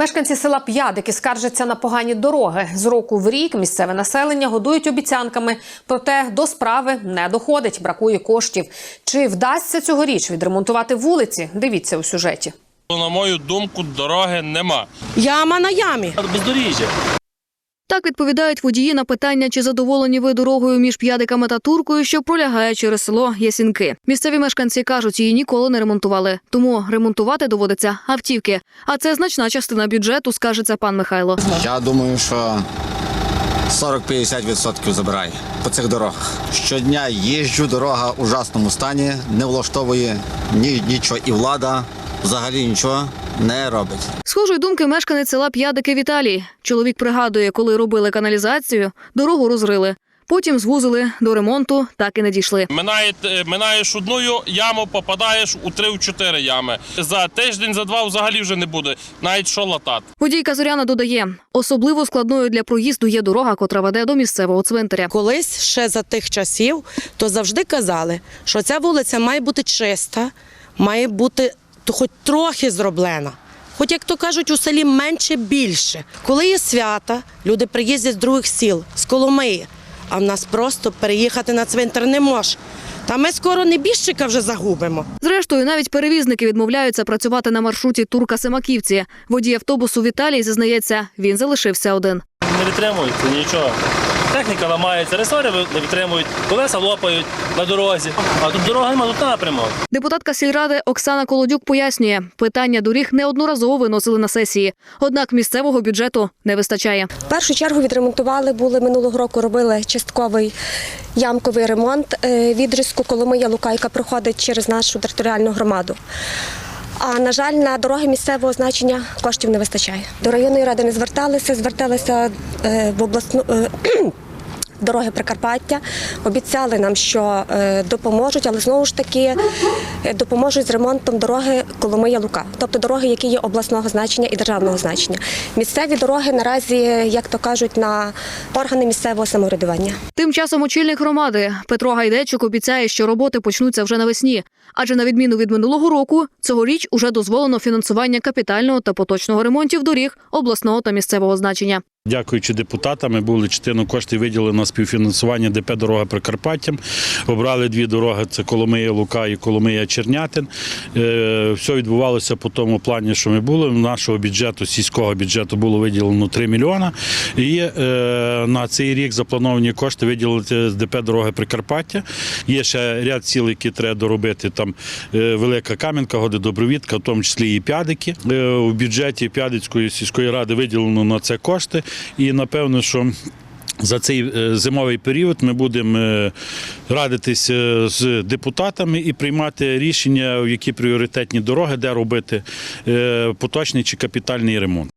Мешканці села П'ядики скаржаться на погані дороги. З року в рік місцеве населення годують обіцянками, проте до справи не доходить, бракує коштів. Чи вдасться цьогоріч відремонтувати вулиці? Дивіться у сюжеті. На мою думку, дороги нема. Яма на ямі. Бездоріжжя. Так відповідають водії на питання, чи задоволені ви дорогою між п'ядиками та туркою, що пролягає через село Ясінки. Місцеві мешканці кажуть, її ніколи не ремонтували, тому ремонтувати доводиться автівки. А це значна частина бюджету, скажеться пан Михайло. Я думаю, що 40-50% забирає по цих дорогах. Щодня їжджу, дорога в ужасному стані, не влаштовує ні, нічого. І влада взагалі нічого не робить. Схожої думки мешканець села П'ядики Віталій. Чоловік пригадує, коли робили каналізацію, дорогу розрили. Потім звузили до ремонту, так і не дійшли. Минає, е, минаєш одну яму, попадаєш у 3-4 ями. За тиждень, за два взагалі вже не буде, навіть що латати. Водійка Зоряна додає, особливо складною для проїзду є дорога, котра веде до місцевого цвинтаря. Колись ще за тих часів, то завжди казали, що ця вулиця має бути чиста, має бути то хоч трохи зроблена. Хоч, як то кажуть, у селі менше більше. Коли є свята, люди приїздять з других сіл, з Коломиї, а в нас просто переїхати на цвинтар не може. Та ми скоро небіжчика вже загубимо. Зрештою, навіть перевізники відмовляються працювати на маршруті Турка Семаківці. Водій автобусу Віталій зізнається, він залишився один. не витримують нічого. Техніка ламається, ресори не витримують, колеса лопають на дорозі. А тут дорога немає, тут напрямок. Депутатка сільради Оксана Колодюк пояснює, питання доріг неодноразово виносили на сесії, однак місцевого бюджету не вистачає. В першу чергу відремонтували, були минулого року робили частковий ямковий ремонт е, відрізку Коломия Лукайка проходить через нашу територіальну громаду. А на жаль, на дороги місцевого значення коштів не вистачає. До районної ради не зверталися, зверталися е, в обласну. Дороги Прикарпаття обіцяли нам, що е, допоможуть, але знову ж таки е, допоможуть з ремонтом дороги Коломия Лука, тобто дороги, які є обласного значення і державного значення. Місцеві дороги наразі, як то кажуть, на органи місцевого самоврядування. Тим часом очільник громади Петро Гайдечук обіцяє, що роботи почнуться вже навесні. Адже на відміну від минулого року, цьогоріч уже дозволено фінансування капітального та поточного ремонтів доріг обласного та місцевого значення. Дякуючи депутатам, були частину коштів виділили на співфінансування ДП Дорога Прикарпаттям. Обрали дві дороги: це Коломия Лука і Коломия Чернятин. Е, Все відбувалося по тому плані, що ми були. Нашого бюджету, сільського бюджету було виділено 3 мільйона. І е, на цей рік заплановані кошти виділити з ДП Дороги Прикарпаття. Є ще ряд сіл, які треба доробити. Там е, Велика Кам'янка, Годидобровідка, в тому числі і П'ядики. У бюджеті П'ядицької сільської ради виділено на це кошти. І напевно, що за цей е, зимовий період ми будемо е, радитись е, з депутатами і приймати рішення, які пріоритетні дороги, де робити поточний чи капітальний ремонт.